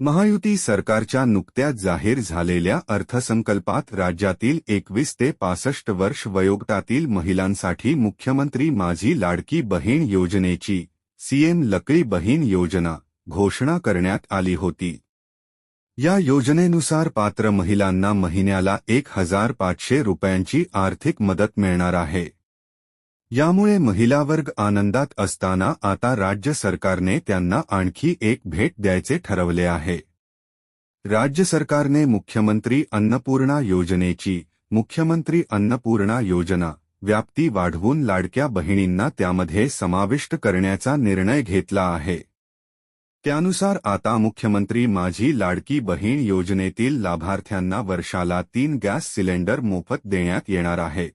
महायुती सरकारच्या नुकत्याच जाहीर झालेल्या अर्थसंकल्पात राज्यातील एकवीस ते पासष्ट वर्ष वयोगटातील महिलांसाठी मुख्यमंत्री माझी लाडकी बहीण योजनेची सीएम लकडी बहीण योजना घोषणा करण्यात आली होती. या योजनेनुसार पात्र महिलांना महिन्याला एक हजार पाचशे रुपयांची आर्थिक मदत मिळणार आहे. यामुळे महिला वर्ग आनंदात असताना आता राज्य सरकारने त्यांना आणखी एक भेट द्यायचे ठरवले आहे. राज्य सरकारने मुख्यमंत्री अन्नपूर्णा योजनेची मुख्यमंत्री अन्नपूर्णा योजना व्याप्ती वाढवून लाडक्या बहिणींना त्यामध्ये समाविष्ट करण्याचा निर्णय घेतला आहे. त्यानुसार आता मुख्यमंत्री माझी लाडकी बहीण योजनेतील लाभार्थ्यांना वर्षाला तीन गॅस सिलेंडर मोफत देण्यात येणार आहेत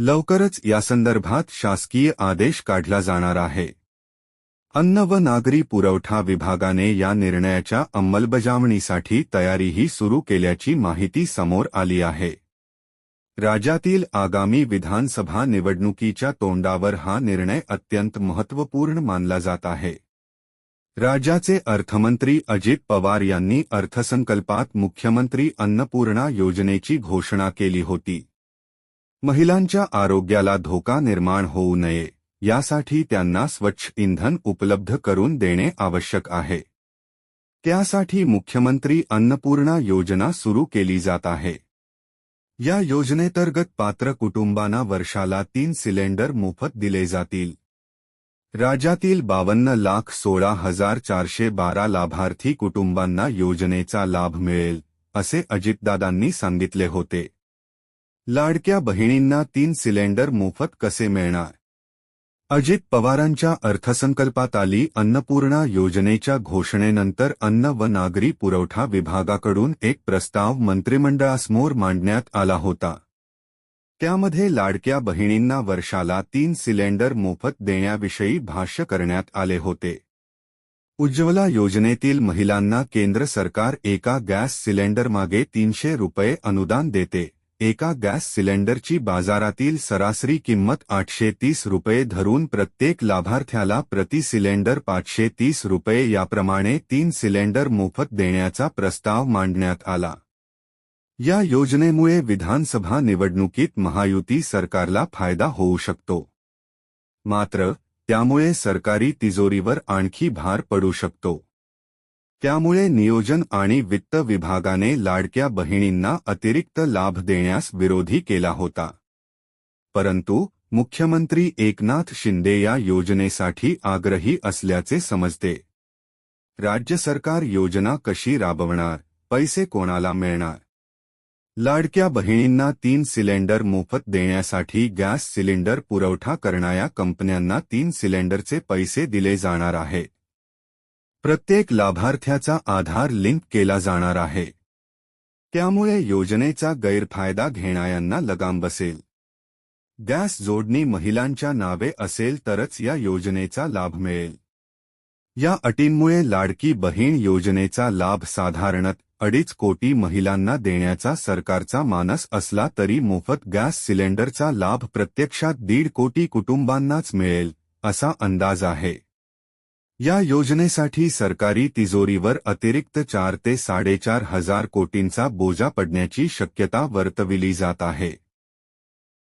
लवकरच यासंदर्भात शासकीय आदेश काढला जाणार आहे. अन्न व नागरी पुरवठा विभागाने या निर्णयाच्या अंमलबजावणीसाठी तयारीही सुरू केल्याची माहिती समोर आली आहे. राज्यातील आगामी विधानसभा निवडणुकीच्या तोंडावर हा निर्णय अत्यंत महत्त्वपूर्ण मानला जात आहे. राज्याचे अर्थमंत्री अजित पवार यांनी अर्थसंकल्पात मुख्यमंत्री अन्नपूर्णा योजनेची घोषणा केली होती. महिलांच्या आरोग्याला धोका निर्माण होऊ नये यासाठी त्यांना स्वच्छ इंधन उपलब्ध करून देणे आवश्यक आहे. त्यासाठी मुख्यमंत्री अन्नपूर्णा योजना सुरू केली जात आहे. या योजनेतर्गत पात्र कुटुंबांना वर्षाला तीन सिलेंडर मोफत दिले जातील. राज्यातील बावन्न लाख सोळा हजार चारशे बारा लाभार्थी कुटुंबांना योजनेचा लाभ मिळेल असे अजितदादांनी सांगितले होते. लाडक्या बहिणींना तीन सिलेंडर मोफत कसे मिळणार? अजित पवारांच्या अर्थसंकल्पात आली अन्नपूर्णा योजनेच्या घोषणेनंतर अन्न व नागरी पुरवठा विभागाकडून एक प्रस्ताव मंत्रिमंडळासमोर मांडण्यात आला होता. त्यामध्ये लाडक्या बहिणींना वर्षाला तीन सिलेंडर मोफत देण्याविषयी भाष्य करण्यात आले होते. उज्ज्वला योजनेतील महिलांना केंद्र सरकार एका गॅस सिलेंडरमागे तीनशे रुपये अनुदान देते. एका गॅस सिलेंडरची बाजारातील सरासरी किंमत आठशे तीस रुपये धरून प्रत्येक लाभार्थ्याला प्रति सिलेंडर पाचशे तीस रुपये याप्रमाणे तीन सिलेंडर मोफत देण्याचा प्रस्ताव मांडण्यात आला. या योजनेमुळे विधानसभा निवडणुकीत महायुती सरकारला फायदा होऊ शकतो. मात्र त्यामुळे सरकारी तिजोरीवर आणखी भार पडू शकतो. त्यामुळे नियोजन आणि वित्त विभागाने लाडक्या बहिणींना अतिरिक्त लाभ देण्यास विरोधी केला होता. परंतु मुख्यमंत्री एकनाथ शिंदे या योजनेसाठी आग्रही असल्याचे समजते. राज्य सरकार योजना कशी राबवणार पैसे कोणाला मिळणार? लाडक्या बहिणींना तीन सिलेंडर मोफत देण्यासाठी गॅस सिलेंडर पुरवठा करणाऱ्या कंपन्यांना तीन सिलेंडरचे पैसे दिले जाणार आहेत प्रत्येक लाभार्थ्याचा आधार लिंक केला जाणार आहे. त्यामुळे योजनेचा गैरफायदा घेणाऱ्यांना लगाम बसेल. गॅस जोडणी महिलांच्या नावे असेल तरच या योजनेचा लाभ मिळेल. या अटींमुळे लाडकी बहीण योजनेचा लाभ साधारणत अडीच कोटी महिलांना देण्याचा सरकारचा मानस असला तरी मोफत गॅस सिलेंडरचा लाभ प्रत्यक्षात दीड कोटी कुटुंबांनाच मिळेल असा अंदाज आहे. या योजनेसाठी सरकारी तिजोरीवर अतिरिक्त चार ते साडेचार हजार कोटींचा बोजा पडण्याची शक्यता वर्तविली जात आहे.